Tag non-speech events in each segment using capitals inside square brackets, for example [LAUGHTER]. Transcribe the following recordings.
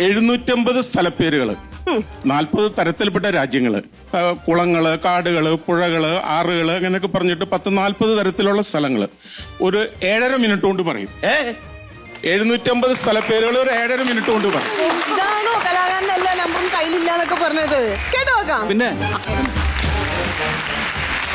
എഴുന്നൂറ്റമ്പത് സ്ഥലപ്പേരുകൾ നാൽപ്പത് തരത്തിൽപ്പെട്ട രാജ്യങ്ങൾ. കുളങ്ങൾ കുളങ്ങൾ കാടുകൾ പുഴകൾ ആറുകൾ അങ്ങനെയൊക്കെ പറഞ്ഞിട്ട് പത്ത് നാൽപ്പത് തരത്തിലുള്ള സ്ഥലങ്ങൾ. ഒരു ഏഴര മിനിറ്റ് കൊണ്ട് പറയും. എഴുന്നൂറ്റമ്പത് സ്ഥലപ്പേരുകൾ ഒരു ഏഴര മിനിറ്റ് കൊണ്ട് പറയും. എല്ലാ നമ്പറും പറഞ്ഞത്. കേട്ടോ. പിന്നെ?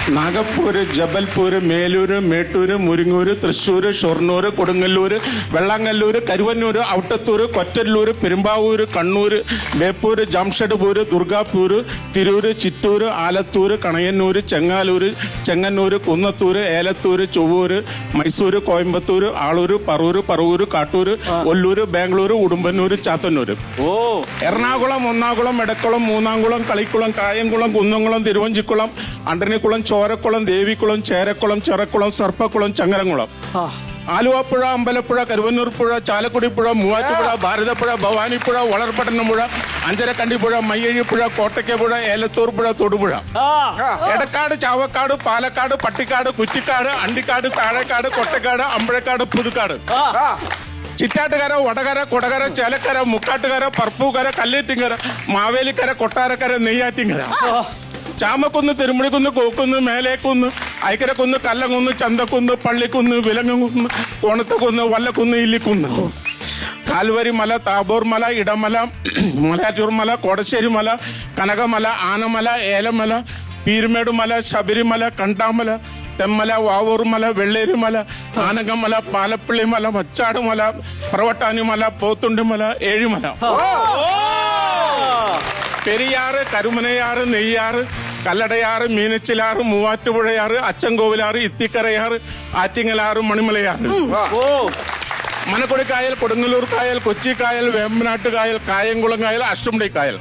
നാഗപ്പൂര് ജബൽപൂര് മേലൂര് മേട്ടൂര് മുരിങ്ങൂര് തൃശ്ശൂര് ഷൊർണൂര് കൊടുങ്ങല്ലൂര് വെള്ളാങ്ങല്ലൂര് കരുവന്നൂര് ഔട്ടത്തൂര് കൊറ്റല്ലൂര് പെരുമ്പാവൂര് കണ്ണൂര് ബേപ്പൂര് ജംഷഡ്പൂര് ദുർഗാപൂർ തിരൂര് ചിറ്റൂര് ആലത്തൂര് കണയന്നൂര് ചെങ്ങാലൂര് ചെങ്ങന്നൂര് കുന്നത്തൂര് ഏലത്തൂര് ചൊവ്വൂര് മൈസൂർ കോയമ്പത്തൂര് ആളൂര് പറവൂർ പറവൂർ കാട്ടൂർ ഒല്ലൂർ ബാംഗ്ലൂർ ഉടുമ്പന്നൂർ ചാത്തന്നൂർ ഓ. എറണാകുളം ഒന്നാകുളം എടക്കുളം മൂന്നാംകുളം കളിക്കുളം കായംകുളം കുന്നംകുളം തിരുവഞ്ചിക്കുളം അണ്ടനിക്കുളം ചോരക്കുളം ദേവിക്കുളം ചേരക്കുളം ചെറക്കുളം സർപ്പക്കുളം ചങ്ങരംകുളം. ആ, ആലുവാപ്പുഴ അമ്പലപ്പുഴ കരുവന്നൂർ പുഴ ചാലക്കുടിപ്പുഴ മൂവാറ്റുപുഴ ഭാരതപ്പുഴ ഭവാനിപ്പുഴ വളർപട്ടണം പുഴ അഞ്ചരക്കണ്ടിപ്പുഴ മയ്യഴിപ്പുഴ കോട്ടയ്ക്കപ്പുഴ ഏലത്തൂർ പുഴ തൊടുപുഴ. ആ. എടക്കാട് ചാവക്കാട് പാലക്കാട് പട്ടിക്കാട് കുറ്റിക്കാട് അണ്ടിക്കാട് താഴേക്കാട് കൊട്ടക്കാട് അമ്പഴക്കാട് പുതുക്കാട്. ആ. ചിറ്റാട്ടുകര വടകര കൊടകര ചേലക്കര മുക്കാട്ടുകര പർപ്പൂക്കര കല്ലേറ്റിങ്കര മാവേലിക്കര കൊട്ടാരക്കര നെയ്യാറ്റിങ്കര. ചാമക്കുന്ന് തിരുമുടിക്കുന്ന് കോക്കുന്ന് മേലേക്കുന്ന് ഐക്കരക്കുന്ന് കല്ലങ്കുന്ന് ചന്തക്കുന്ന് പള്ളിക്കുന്ന് വിലങ്ങുന്ന് കോണത്തക്കുന്ന് വല്ലക്കുന്ന് ഇല്ലിക്കുന്ന്. കാൽവരി മല താബോർ മല ഇടമല മലാറ്റൂർ മല കോടശ്ശേരി മല കനകമല ആനമല ഏലമല പീരുമേട് മല ശബരിമല കണ്ടാമല തെമ്മല വാവൂർമല വെള്ളേരിമല ആനങ്കമല പാലപ്പള്ളിമല മച്ചാടുമല പറവട്ടാനിമല പോത്തുണ്ടിമല ഏഴിമല. പെരിയാറ് കരുമനയാറ് നെയ്യാറ് കല്ലടയാറ് മീനച്ചിലാറ് മൂവാറ്റുപുഴയാറ് അച്ചൻകോവിലാറ് ഇത്തിക്കരയാറ് ആറ്റിങ്ങലാറ് മണിമലയാറ്. ഓ. മനക്കൊടി കായൽ കൊടുങ്ങല്ലൂർ കായൽ കൊച്ചി കായൽ വേമ്പനാട്ട് കായൽ കായംകുളം കായൽ അഷ്ടമുടി കായൽ.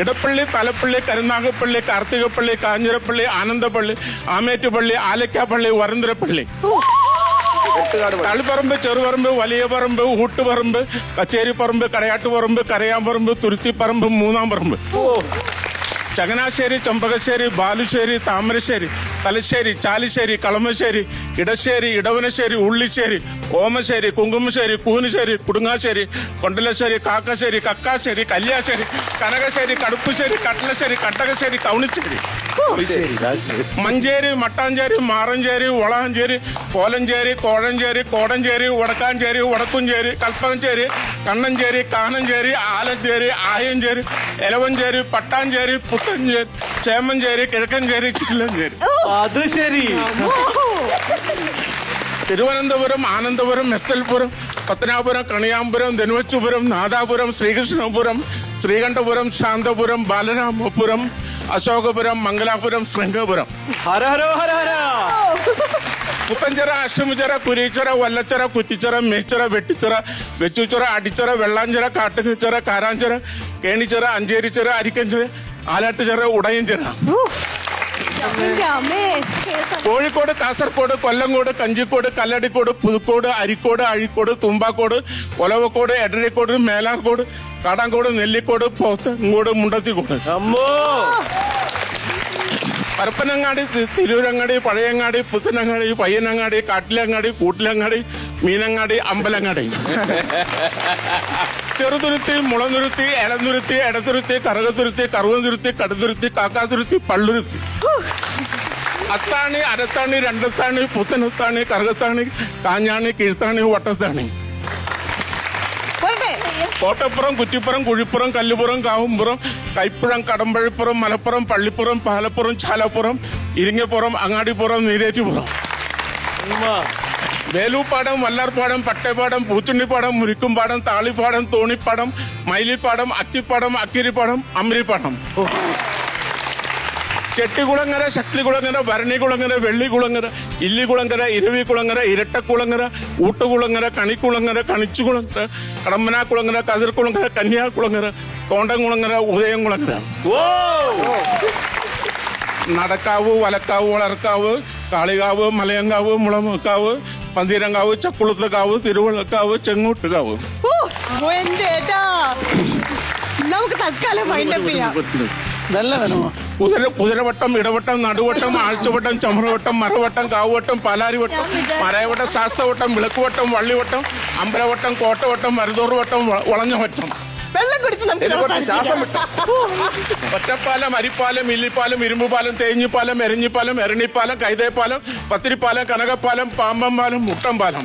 ഇടപ്പള്ളി തലപ്പള്ളി കരുനാഗപ്പള്ളി കാർത്തികപ്പള്ളി കാഞ്ഞിരപ്പള്ളി ആനന്ദപ്പള്ളി ആമേറ്റുപള്ളി ആലക്കാപ്പള്ളി വരന്തരപ്പള്ളി. തളിപ്പറമ്പ് ചെറുപറമ്പ് വലിയ പറമ്പ് ഊട്ടുപറമ്പ് കച്ചേരിപ്പറമ്പ് കടയാട്ടുപറമ്പ് കരയാമ്പറമ്പ് തുരുത്തിപ്പറമ്പ് മൂന്നാം പറമ്പ് ചങ്ങനാശ്ശേരി ചെമ്പകശ്ശേരി ബാലുശ്ശേരി താമരശ്ശേരി തലശ്ശേരി ചാലിശ്ശേരി കളമശ്ശേരി ഇടശ്ശേരി ഇടവനശ്ശേരി ഉള്ളിശ്ശേരി ഓമശ്ശേരി കുങ്കുമശ്ശേരി കൂനുശ്ശേരി കുടുങ്ങാശ്ശേരി കൊണ്ടലശ്ശേരി കാക്കശ്ശേരി കക്കാശ്ശേരി കല്യാശ്ശേരി കനകശ്ശേരി കടുപ്പശ്ശേരി കട്ടലശ്ശേരി കട്ടകശ്ശേരി കൗണിശ്ശേരി മഞ്ചേരി മട്ടാഞ്ചേരി മാറഞ്ചേരി വളാഞ്ചേരി കോലഞ്ചേരി കോഴഞ്ചേരി കോടഞ്ചേരി വടക്കാഞ്ചേരി വടക്കുംചേരി കൽപ്പകഞ്ചേരി കണ്ണഞ്ചേരി കാനഞ്ചേരി ആലഞ്ചേരി ആയഞ്ചേരി എലവഞ്ചേരി പട്ടാഞ്ചേരി പുട്ടഞ്ചേരി ചേമഞ്ചേരി കിഴക്കഞ്ചേരി ചില്ലഞ്ചേരി അത് ശരി. Thiruvananthapuram Anandapuram S L Puram Pathanapuram Kaniyapuram Dhanuvachapuram Nadapuram Sreekrishnapuram Sreekandapuram Santhapuram Balaramapuram Ashokapuram Mangalapuram Sringapuram. Hara ഹര ഹര അഷ്ടമുചിറ കുരീച്ചിറ വല്ലച്ചിറ കുറ്റിച്ചിറ മേച്ചിറ വെട്ടിച്ചിറ വെച്ചുച്ചിറ അടിച്ചിറ വെള്ളാഞ്ചിറ കാട്ടുകിച്ചിറ കാരാഞ്ചിറ കേണിച്ചിറ അഞ്ചേരിച്ചിറ അരിക്കഞ്ചിറ ആലാട്ടുചിറ ഉടയഞ്ചിറ കോഴിക്കോട് കാസർഗോഡ് കൊല്ലങ്കോട് കഞ്ചിക്കോട് കല്ലടിക്കോട് പുതുക്കോട് അരിക്കോട് അഴിക്കോട് തുമ്പാക്കോട് ഒലവക്കോട് എടരിക്കോട് മേലാർക്കോട് കാടാങ്കോട് നെല്ലിക്കോട് പോത്തങ്കോട് മുണ്ടത്തിക്കോട്. അമ്മോ! പരപ്പനങ്ങാടി തിരൂരങ്ങാടി പഴയങ്ങാടി പുത്തനങ്ങാടി പയ്യനങ്ങാടി കാട്ടിലങ്ങാടി കൂട്ടിലങ്ങാടി മീനങ്ങാടി അമ്പലങ്ങാടി. [LAUGHS] ചെറുതുരുത്തി മുളന്തുരുത്തി ഇലന്തുരുത്തി എടത്തുരുത്തി കറകത്തുരുത്തി കറുവന്തുരുത്തി കടുതുരുത്തി കാക്കാതുരുത്തി പള്ളുരുത്തി. അത്താണി അരത്താണി രണ്ടത്താണി പുത്തനത്താണി കറുകത്താണി കാഞ്ഞാണി കിഴുത്താണി വട്ടത്താണി. കോട്ടപ്പുറം കുറ്റിപ്പുറം കുഴിപ്പുറം കല്ലുപുറം കാവുംപുറം കൈപ്പുഴം കടമ്പഴിപ്പുറം മലപ്പുറം പള്ളിപ്പുറം പാലപ്പുറം ചാലപ്പുറം ഇരിങ്ങപ്പുറം അങ്ങാടിപ്പുറം നീരേറ്റുപുറം. വേലൂപ്പാടം വല്ലാർപ്പാടം പട്ടേപ്പാടം പൂച്ചുണ്ണിപ്പാടം മുരിക്കുംപാടം താളിപ്പാടം തോണിപ്പാടം മൈലിപ്പാടം അക്കിപ്പാടം അക്കിരിപ്പാടം അമ്രിപ്പാടം. ചെട്ടികുളങ്ങര ശക്തികുളങ്ങര ഭരണികുളങ്ങര വെള്ളികുളങ്ങര ഇല്ലികുളങ്ങര ഇരവികുളങ്ങര ഇരട്ടക്കുളങ്ങര ഊട്ടുകുളങ്ങര കണിക്കുളങ്ങര കണിച്ചുകുളങ്ങര കടമ്പനാക്കുളങ്ങര കതിർക്കുളങ്ങര കന്യാകുളങ്ങര തോണ്ടംകുളങ്ങര ഉദയംകുളങ്ങര. ഓ നടക്കാവ് വലക്കാവ് വളർക്കാവ് കാളികാവ് മലയങ്കാവ് മുളമക്കാവ് പന്തീരങ്കാവ് ചക്കുളത്തക്കാവ് തിരുവള്ളക്കാവ് ചെങ്ങോട്ടുകാവ്. നമുക്ക് തൽക്കാലം മൈൻഡപ്പ് ചെയ്യാം. കുതിര കുതിരവട്ടം ഇടവട്ടം നടുവട്ടം ആഴ്ചവട്ടം ചമറവട്ടം മറവട്ടം കാവുവട്ടം പാലാരിവട്ടം മറയവട്ടം ശാസ്തവട്ടം വിളക്കുവട്ടം വള്ളിവട്ടം അമ്പലവട്ടം കോട്ടവട്ടം മരുതോറുവട്ടം വളഞ്ഞവട്ടം. വെള്ളം കുടിച്ച് ഒറ്റപ്പാലം അരിപ്പാലം ഇല്ലിപ്പാലം ഇരുമ്പുപാലം തേഞ്ഞിപ്പാലം എരഞ്ഞിപ്പാലം എരണിപ്പാലം കൈതേപ്പാലം പത്തിരിപ്പാലം കനകപ്പാലം പാമ്പംപാലം മുട്ടംപാലം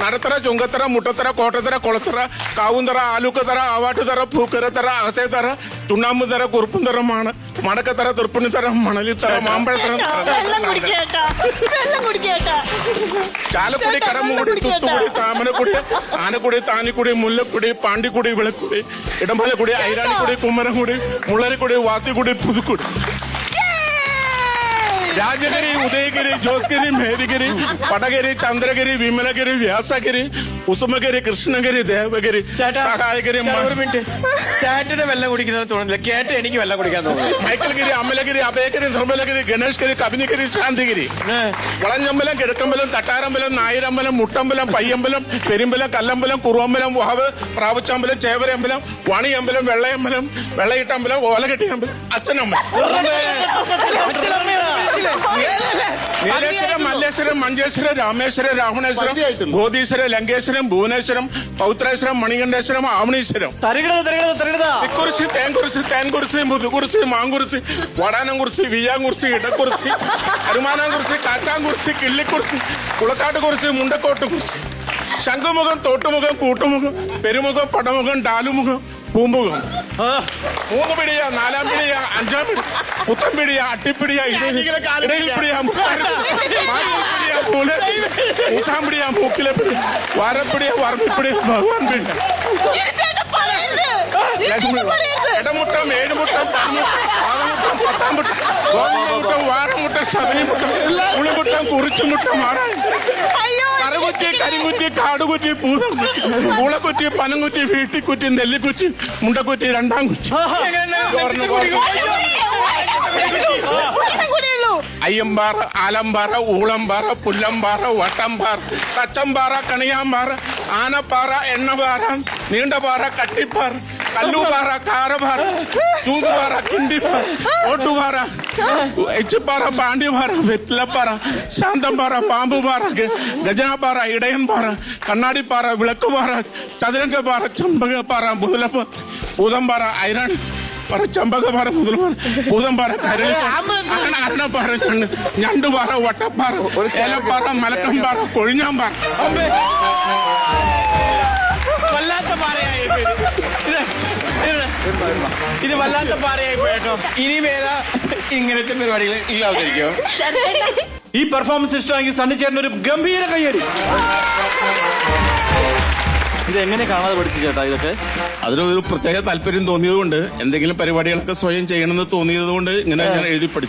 നടത്തറ ചുങ്കത്തറ മുട്ടത്തറ കോട്ടത്തറ കൊളത്തറ കാവുന്തറ ആലൂക്കത്തറ ആവാട്ടുതറ പൂക്കരത്തറ അകത്തേത്തറ ചുണ്ണാമ്പുതറ കുറുപ്പുന്തറമാണ് മടക്കത്തറ തൃപ്പുണിത്തറ മണലിത്തറ മാമ്പഴത്തറ ചാലക്കുടി കടമുകുടി തുത്തുകുടി താമരക്കുടി ആനക്കുടി താനിക്കുടി മുല്ലക്കുടി പാണ്ടിക്കുടി വിളക്കുടി ഇടമ്പലക്കുടി ഐരാണിക്കുടി കുമ്മരക്കുടി മുള്ളരിക്കുടി വാത്തിക്കുടി പുതുക്കുടി. രാജഗിരി ഉദയഗിരി ജോസ്ഗിരി മേരിഗിരി പടഗിരി ചന്ദ്രഗിരി വിമലഗിരി വ്യാസഗിരി ഉസുമഗിരി കൃഷ്ണഗിരി ദേവഗിരി സഹായഗിരി മിനിറ്റ്. ചേട്ടന് വെള്ളം കുടിക്കുന്നത് തോന്നുന്നില്ല. കേട്ട് എനിക്ക് വെള്ളം കുടിക്കാൻ തോന്നുന്നു. മൈക്കൽഗിരി അമലഗിരി അഭയഗിരി നിർമ്മലഗിരി ഗണേഷ്ഗിരി കബിനിഗിരി ശാന്തിഗിരി. വളഞ്ഞമ്പലം കിഴക്കമ്പലം തട്ടാരമ്പലം നായരമ്പലം മുട്ടമ്പലം പയ്യമ്പലം പെരുമ്പലം കല്ലമ്പലം കുറുവമ്പലം വാവ് പ്രാവുച്ചമ്പലം ചേവരമ്പലം വാണിയമ്പലം വെള്ളയമ്പലം വെള്ളയിട്ടമ്പലം ഓലകെട്ടിയമ്പലം അച്ഛനമ്പലം നീലേശ്വരം മല്ലേശ്വരം മഞ്ചേശ്വരം രാമേശ്വരം രാവണേശ്വരം. ബോധീശ്വരം ലങ്കേശ്വരം ഭുവനേശ്വരം പൗത്രേശ്വരം മണികണ്ഠേശ്വരം ആവണീശ്വരം. തരകിടത തരകിടത തരകിടത കുറിശി തേൻകുറിശി തേൻകുറിശി മുതുകുറിശി മാങ്കുറിശി വടാനംകുറിശി വിയ്യാങ്കുറിശി ഇടക്കുറിശി കുറിച്ച് കാച്ചാങ്കുറിശി കിള്ളിക്കുറിശി കുളക്കാട്ട് കുറിച്ച് മുണ്ടക്കോട്ട് കുറിച്ച് ശംഖുമുഖം തോട്ടുമുഖം കൂട്ടുമുഖം പെരുമുഖം പടമുഖം ഡാലുമുഖം പൂമ്പുഖം മൂന്ന് പിടിയ നാലാം പിടിയ അഞ്ചാം പിടി പുത്തൻ പിടിയ അട്ടിപ്പിടിയ ഇടയിൽ പിടിയ. പിടിയ മൂസാം പിടിയ മൂക്കിലെ പിടി വരപ്പിടിയ വറപ്പിടിയ ഭഗവാൻ പിടിയ ഇടമുട്ടം ഏഴുമുട്ടം പതിമുട്ടം പത്താം മുട്ടം ഗോവിന്ദമുട്ടം വാരമുട്ടം ശബരിമുട്ടം ഉളിമുട്ടം കുറിച്ചുമുട്ടം മാറാൻ കരികുറ്റി കാടുകുറ്റി പൂതം പൂളക്കുറ്റി പനംകുറ്റി വീട്ടിക്കുറ്റി നെല്ലിക്കുറ്റി മുണ്ടക്കുറ്റി രണ്ടാം കുറ്റി. അയ്യമ്പാറ ആലമ്പാറ ഊളമ്പാറ പുല്ലമ്പാറ വട്ടമ്പാറ തച്ചമ്പാറ കണിയാമ്പാറ ആനപ്പാറ എണ്ണപാറ നീണ്ടപാറ കട്ടിപ്പാറ കല്ലുപാറ കാരപാറ ചൂതുപാറ കിണ്ടിപ്പാറ ഓട്ടുപാറ എച്ചുപാറ പാണ്ഡ്യപാറ വെറ്റിലപ്പാറ ശാന്തമ്പാറ പാമ്പുപാറ ഗ- ഗജനാപ്പാറ ഇടയൻപാറ കണ്ണാടിപ്പാറ വിളക്കുപാറ ചതുരംഗപ്പാറ ചമ്പകപ്പാറ മുതലപ്പ പൂതമ്പാറ ഐരാണി പറ ചമ്പകപ്പാറ മുതൽപ്പാറ പൂതമ്പാറ കരളി അരണപ്പാറ കണ്ണ്. ഞണ്ടുപാറ വട്ടപ്പാറ ഏലപ്പാറ മലക്കമ്പാറ കൊഴിഞ്ഞാമ്പാറ അമ്പേ. വല്ലാത്ത പാറയായി പോയി. ഇത്. വല്ലാത്ത പാറയായി പോയിട്ടോ ഇനി വേറെ ഇങ്ങനത്തെ പരിപാടികൾ ഇല്ലാതിരിക്കോ ഈ പെർഫോമൻസ് ഇഷ്ടമാണെങ്കിൽ സണ്ണി ചേട്ടൻ ഒരു ഗംഭീര കയ്യടി. ഇത് എങ്ങനെ കാണാതെ പഠിച്ചു ചേട്ടാ ഇതൊക്കെ? അതിനൊരു പ്രത്യേക താല്പര്യം തോന്നിയതുകൊണ്ട് എന്തെങ്കിലും പരിപാടികളൊക്കെ സ്വയം ചെയ്യണമെന്ന് തോന്നിയതുകൊണ്ട് ഇങ്ങനെ ഞാൻ എഴുതി പഠിച്ചു.